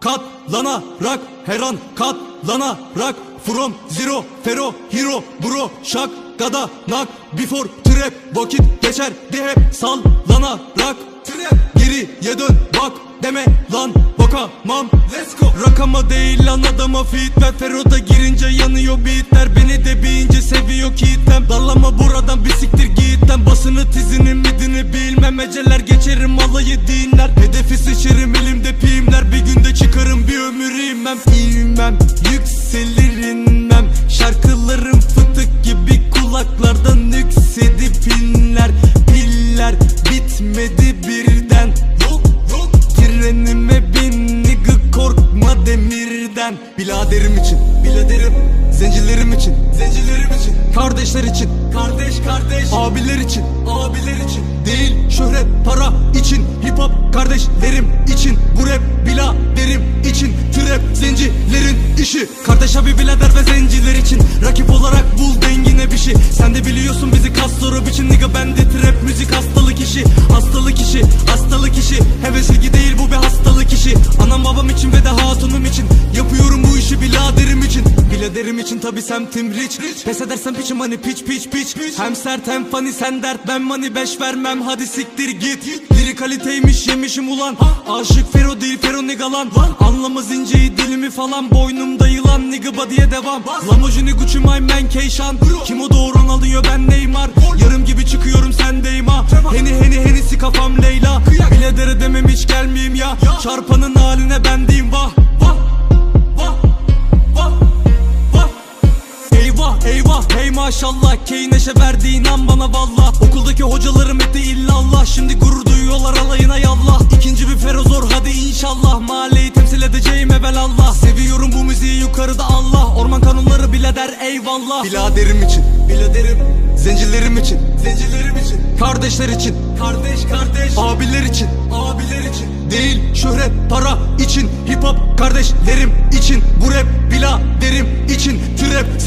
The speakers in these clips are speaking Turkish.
Katlanarak her an katlanarak From zero fero hero bro şak gada nak Before trap vakit geçer de hep sallanarak. Trap geriye dön bak deme lan bakamam. Let's go. Rakama değil lan adama fit ver. Fero'da girince yanıyor beatler. Beni de bir ince seviyor kitlem. Dallama buradan bir siktir gitten Basını tizinin midini bilmem. Eceler geçerim alayı dinler Biladerim için Biladerim Zencilerim için Zencilerim için Kardeşler için Kardeş kardeş. Abiler için Abiler için. Değil şöhret para için Hip hop kardeşlerim için Bu rap biladerim için Trap zencilerin işi. Kardeş abi bilader ve zenciler için Rakip olarak bul dengine bir şey. Sen de biliyorsun bizi kastoro biçim Nigga bende trap müzik hastalık işi. Hastalık işi hastalık işi Heves ilgi değil bu bir hastalık işi. Anam babam için ve de Biladerim için tabi semtim rich. Pes edersen piçim hani piç piç piç. Hem sert hem funny sen dert. Ben money beş vermem. Hadi siktir git. Diri kaliteymiş yemişim ulan. Aşık Fero değil Fero nigalan Anlamaz inceyi dilimi falan. Boynumda yılan nigga body'ye devam. Lamborghini Gucci my man Keyşan Kim o doğuran alıyor ben Neymar. Yarım gibi çıkıyorum sendeyim ha Heni heni henisi kafam Leyla. Biledere demem hiç gelmeyeyim ya. Çarpanın haline bendeyim maşallah Keyneşe verdiğin an bana valla Okuldaki hocalarım etti illallah. Şimdi gurur duyuyorlar alayına yallah. İkinci bir fero zor hadi inşallah. Mahalleyi temsil edeceğim evelallah. Seviyorum bu müziği yukarıda Allah. Orman kanunları bile der eyvallah. Biladerim için. Biladerim. Zencilerim için. Zencilerim için. Kardeşler için. Kardeş kardeş. Abiler için. Abiler için. Değil şöhret para için. Hip hop kardeşlerim için. Bu rap biladerim için. Trap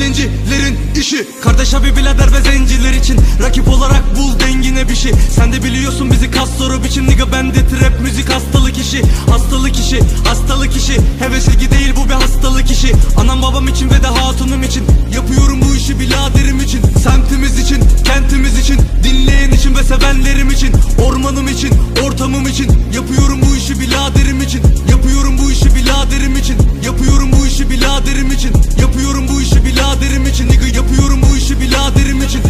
zencilerin işi. Kardeş abi birader ve zenciler için Rakip olarak bul dengine bir şey. Sen de biliyorsun bizi kas Castro biçim nigga. Bende trap müzik hastalık işi. Hastalık işi hastalık işi. Heves ilgi değil bu bir hastalık işi. Anam babam için ve de hatunum için. Yapıyorum bu işi biraderim için. Semtimiz için kentimiz için. Dinleyen için ve sevenlerim için. Ormanım için ortamım için. Yapıyorum bu işi biraderim için. Yapıyorum bu işi biraderim için. Yapıyorum bu işi biraderim için. Yapıyorum bu işi biladerim için. Nigga yapıyorum bu işi biladerim için.